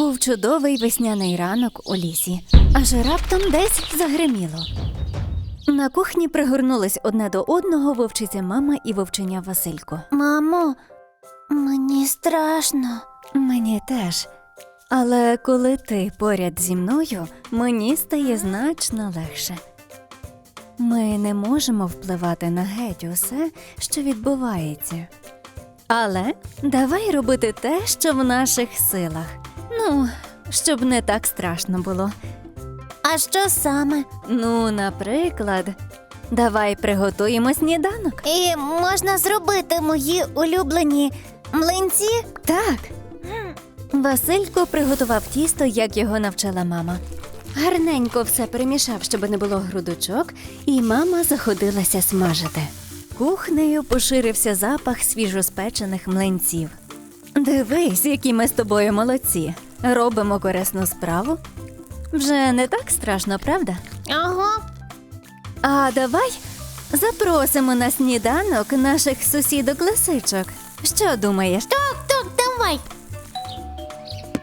Був чудовий весняний ранок у лісі, аж раптом десь загриміло. На кухні пригорнулись одне до одного вовчиця мама і вовчиня Василько. Мамо, мені страшно. Мені теж. Але коли ти поряд зі мною, мені стає значно легше. Ми не можемо впливати на геть усе, що відбувається. Але давай робити те, що в наших силах. Ну, щоб не так страшно було. А що саме? Ну, наприклад, давай приготуємо сніданок. І можна зробити мої улюблені млинці? Так. Василько приготував тісто, як його навчила мама. Гарненько все перемішав, щоб не було грудочок, і мама заходилася смажити. Кухнею поширився запах свіжоспечених млинців. Дивись, які ми з тобою молодці. Робимо корисну справу. Вже не так страшно, правда? Ага. А давай запросимо на сніданок наших сусідок лисичок. Що думаєш? Так, так, давай.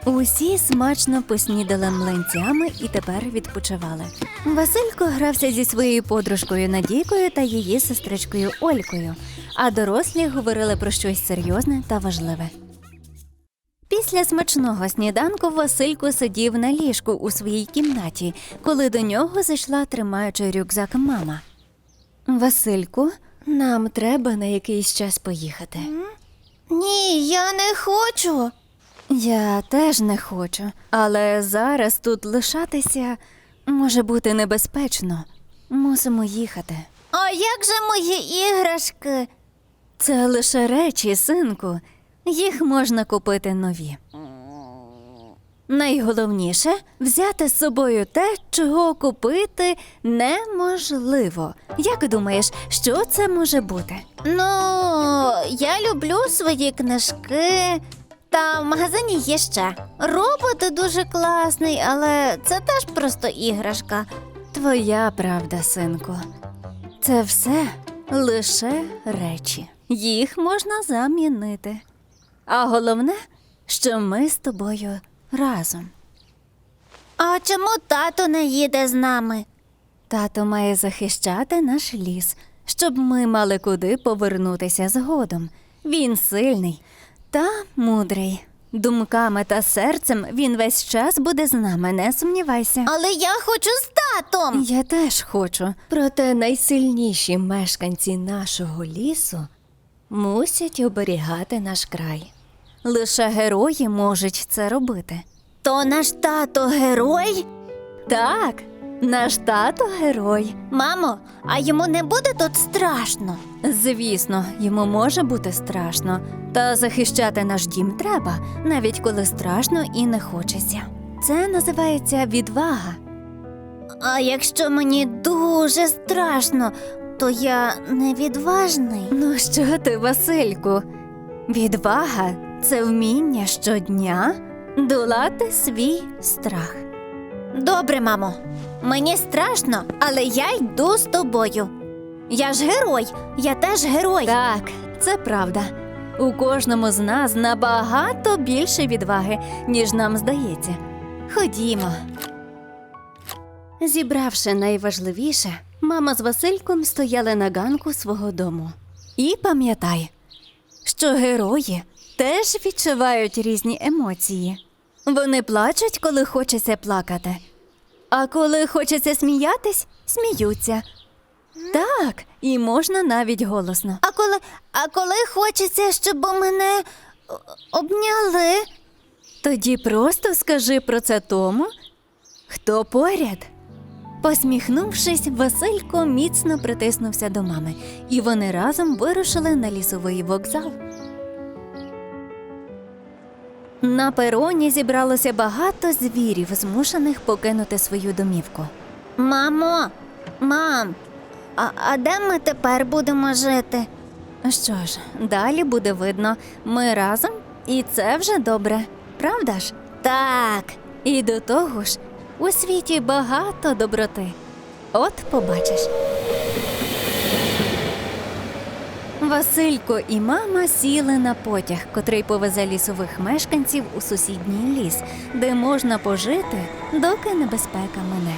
Усі смачно поснідали млинцями і тепер відпочивали. Василько грався зі своєю подружкою Надійкою та її сестричкою Олькою, а дорослі говорили про щось серйозне та важливе. Після смачного сніданку Василько сидів на ліжку у своїй кімнаті, коли до нього зайшла, тримаючи рюкзак мама. Васильку, нам треба на якийсь час поїхати. Ні, я не хочу. Я теж не хочу, але зараз тут лишатися може бути небезпечно. Мусимо їхати. А як же мої іграшки? Це лише речі, синку. Їх можна купити нові. Найголовніше взяти з собою те, чого купити неможливо. Як думаєш, що це може бути? Ну, я люблю свої книжки. Та в магазині є ще. Робот дуже класний, але це теж просто іграшка. Твоя правда, синку. Це все лише речі. Їх можна замінити. А головне, що ми з тобою разом. А чому тато не їде з нами? Тато має захищати наш ліс, щоб ми мали куди повернутися згодом. Він сильний та мудрий. Думками та серцем він весь час буде з нами, не сумнівайся. Але я хочу з татом. Я теж хочу. Проте найсильніші мешканці нашого лісу мусять оберігати наш край. Лише герої можуть це робити. То наш тато герой? Так, наш тато герой. Мамо, а йому не буде тут страшно. Звісно, йому може бути страшно, та захищати наш дім треба, навіть коли страшно і не хочеться. Це називається відвага. А якщо мені дуже страшно, то я невідважний. Ну що ти, Васильку? Відвага це вміння щодня долати свій страх. Добре, мамо. Мені страшно, але я йду з тобою. Я ж герой, я теж герой. Так, це правда. У кожному з нас набагато більше відваги, ніж нам здається. Ходімо. Зібравши найважливіше, мама з Васильком стояли на ганку свого дому. І пам'ятай, що герої теж відчувають різні емоції. Вони плачуть, коли хочеться плакати, а коли хочеться сміятись, сміються. Так, і можна навіть голосно. А коли, а коли хочеться, щоб мене обняли. Тоді просто скажи про це тому, хто поряд. Посміхнувшись, Василько міцно притиснувся до мами, і вони разом вирушили на лісовий вокзал. На пероні зібралося багато звірів, змушених покинути свою домівку. Мамо, мам, а, а де ми тепер будемо жити? Що ж, далі буде видно, ми разом, і це вже добре, правда ж? Так. І до того ж, у світі багато доброти. От побачиш. Василько і мама сіли на потяг, котрий повезе лісових мешканців у сусідній ліс, де можна пожити, доки небезпека мине.